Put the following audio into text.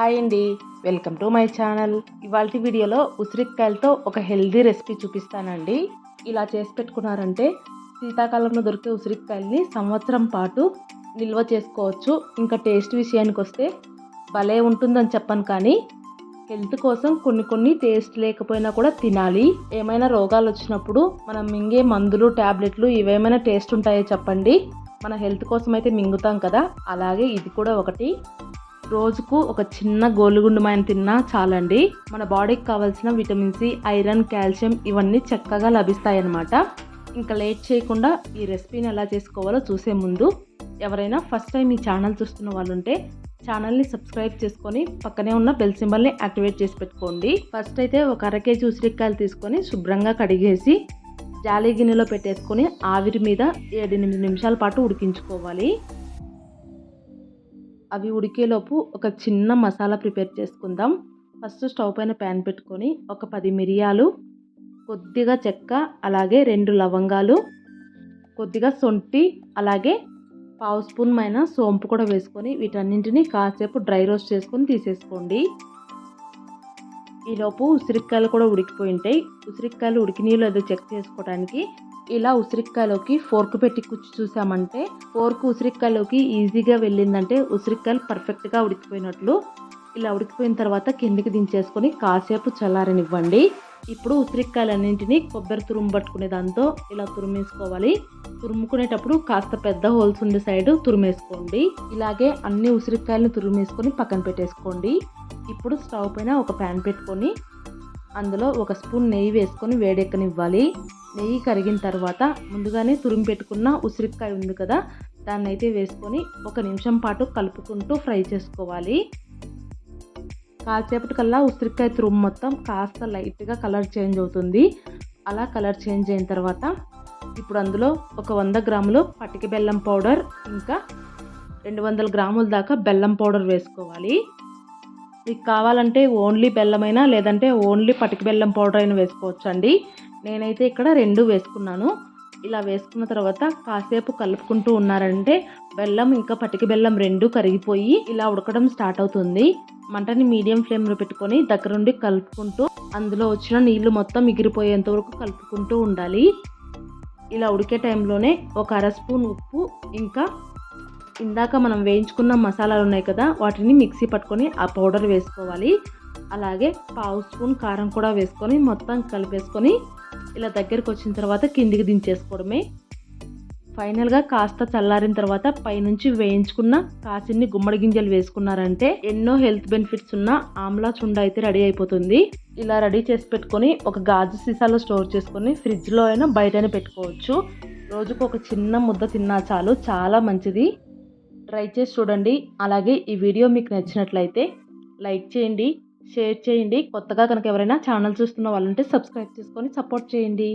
Hi అండి. Welcome to my channel. ఇవాళ వీడియోలో ఉసిరికాయలతో ఒక హెల్దీ రెసిపీ చూపిస్తానండి. ఇలా చేసి పెట్టుకున్నారంటే శీతాకాలంలో దొరికే ఉసిరికాయల్ని సంవత్సరం పాటు నిల్వ చేసుకోవచ్చు. ఇంకా టేస్ట్ విషయానికి వస్తే భలే ఉంటుందని చెప్పను కానీ హెల్త్ కోసం కొన్ని కొన్ని టేస్ట్ లేకపోయినా కూడా తినాలి. ఏమైనా రోగాలు వచ్చినప్పుడు మనం మింగే మందులు ట్యాబ్లెట్లు ఇవేమైనా టేస్ట్ ఉంటాయో చెప్పండి. మన హెల్త్ కోసం అయితే మింగుతాం కదా. అలాగే ఇది కూడా ఒకటి. రోజుకు ఒక చిన్న గోలుగుండుమాయన తిన్నా చాలండి. మన బాడీకి కావాల్సిన విటమిన్ సి ఐరన్ కాల్షియం ఇవన్నీ చక్కగా లభిస్తాయన్నమాట. ఇంకా లేట్ చేయకుండా ఈ రెసిపీని ఎలా చేసుకోవాలో చూసే ముందు ఎవరైనా ఫస్ట్ టైం ఈ ఛానల్ చూస్తున్న వాళ్ళు ఉంటే ఛానల్ని సబ్స్క్రైబ్ చేసుకొని పక్కనే ఉన్న బెల్ సింబల్ని యాక్టివేట్ చేసి పెట్టుకోండి. ఫస్ట్ అయితే ఒక అర కేజీ ఉసిరికాయలు తీసుకొని శుభ్రంగా కడిగేసి జాలి గిన్నెలో పెట్టేసుకొని ఆవిరి మీద ఏడెనిమిది నిమిషాల పాటు ఉడికించుకోవాలి. అవి ఉడికేలోపు ఒక చిన్న మసాలా ప్రిపేర్ చేసుకుందాం. ఫస్ట్ స్టవ్ పైన ప్యాన్ పెట్టుకొని ఒక పది మిరియాలు కొద్దిగా చెక్క అలాగే రెండు లవంగాలు కొద్దిగా సొంటి అలాగే పావు స్పూన్ పైన సోంపు కూడా వేసుకొని వీటన్నింటినీ కాసేపు డ్రై రోస్ట్ చేసుకొని తీసేసుకోండి. ఈలోపు ఉసిరికాయలు కూడా ఉడికిపోయి ఉంటాయి ఉసిరికాయలు ఉడికినాయో లేదో చెక్ చేసుకోవడానికి ఇలా ఉసిరికాయలోకి ఫోర్క్ పెట్టి కుచ్చి చూసామంటే ఫోర్క్ ఉసిరికాయలోకి ఈజీగా వెళ్ళిందంటే ఉసిరికాయలు పర్ఫెక్ట్గా ఉడికిపోయినట్లు. ఇలా ఉడికిపోయిన తర్వాత కిందికి దించేసుకొని కాసేపు చల్లారనివ్వండి. ఇప్పుడు ఉసిరికాయలన్నింటినీ కొబ్బరి తురుము పట్టుకునే దాంతో ఇలా తురిమేసుకోవాలి. తురుముకునేటప్పుడు కాస్త పెద్ద హోల్స్ ఉండే సైడ్ తురిమేసుకోండి. ఇలాగే అన్ని ఉసిరికాయలను తురిమేసుకొని పక్కన పెట్టేసుకోండి. ఇప్పుడు స్టవ్ పైన ఒక ప్యాన్ పెట్టుకొని అందులో ఒక స్పూన్ నెయ్యి వేసుకొని వేడెక్కనివ్వాలి. నెయ్యి కరిగిన తర్వాత ముందుగానే తురిమి పెట్టుకున్న ఉసిరికాయ ఉంది కదా దాన్ని అయితే వేసుకొని ఒక నిమిషం పాటు కలుపుకుంటూ ఫ్రై చేసుకోవాలి. కాసేపటికల్లా ఉసిరికాయ తురుము మొత్తం కాస్త లైట్గా కలర్ చేంజ్ అవుతుంది. అలా కలర్ చేంజ్ అయిన తర్వాత ఇప్పుడు అందులో ఒక వంద గ్రాములు పటికి బెల్లం పౌడర్ ఇంకా రెండు వందల గ్రాముల దాకా బెల్లం పౌడర్ వేసుకోవాలి. మీకు కావాలంటే ఓన్లీ బెల్లమైనా లేదంటే ఓన్లీ పటిక బెల్లం పౌడర్ అయినా వేసుకోవచ్చు అండి నేనైతే ఇక్కడ రెండు వేసుకున్నాను. ఇలా వేసుకున్న తర్వాత కాసేపు కలుపుకుంటూ ఉన్నారంటే బెల్లం ఇంకా పటిక బెల్లం రెండు కరిగిపోయి ఇలా ఉడకడం స్టార్ట్ అవుతుంది. మంటని మీడియం ఫ్లేమ్లో పెట్టుకొని దగ్గరుండి కలుపుకుంటూ అందులో వచ్చిన నీళ్ళు మొత్తం మిగిలిపోయేంత వరకు కలుపుకుంటూ ఉండాలి. ఇలా ఉడికే టైంలోనే ఒక అర స్పూన్ ఉప్పు ఇంకా ఇందాక మనం వేయించుకున్న మసాలాలు ఉన్నాయి కదా వాటిని మిక్సీ పట్టుకొని ఆ పౌడర్ వేసుకోవాలి. అలాగే పావు స్పూన్ కారం కూడా వేసుకొని మొత్తం కలిపేసుకొని ఇలా దగ్గరికి వచ్చిన తర్వాత కిందికి దించేసుకోవడమే. ఫైనల్గా కాస్త చల్లారిన తర్వాత పైనుంచి వేయించుకున్న కాసిన్ని గుమ్మడి గింజలు వేసుకున్నారంటే ఎన్నో హెల్త్ బెనిఫిట్స్ ఉన్న ఆమ్లా చుండ అయితే రెడీ అయిపోతుంది. ఇలా రెడీ చేసి పెట్టుకొని ఒక గాజు సీసాలో స్టోర్ చేసుకొని ఫ్రిడ్జ్లో అయినా బయటనే పెట్టుకోవచ్చు. రోజుకు ఒక చిన్న ముద్ద తిన్నా చాలు చాలా మంచిది. ట్రై చేసి చూడండి. అలాగే ఈ వీడియో మీకు నచ్చినట్లయితే లైక్ చేయండి షేర్ చేయండి. కొత్తగా కనుక ఎవరైనా ఛానల్ చూస్తున్న వాళ్ళంటే సబ్స్క్రైబ్ చేసుకొని సపోర్ట్ చేయండి.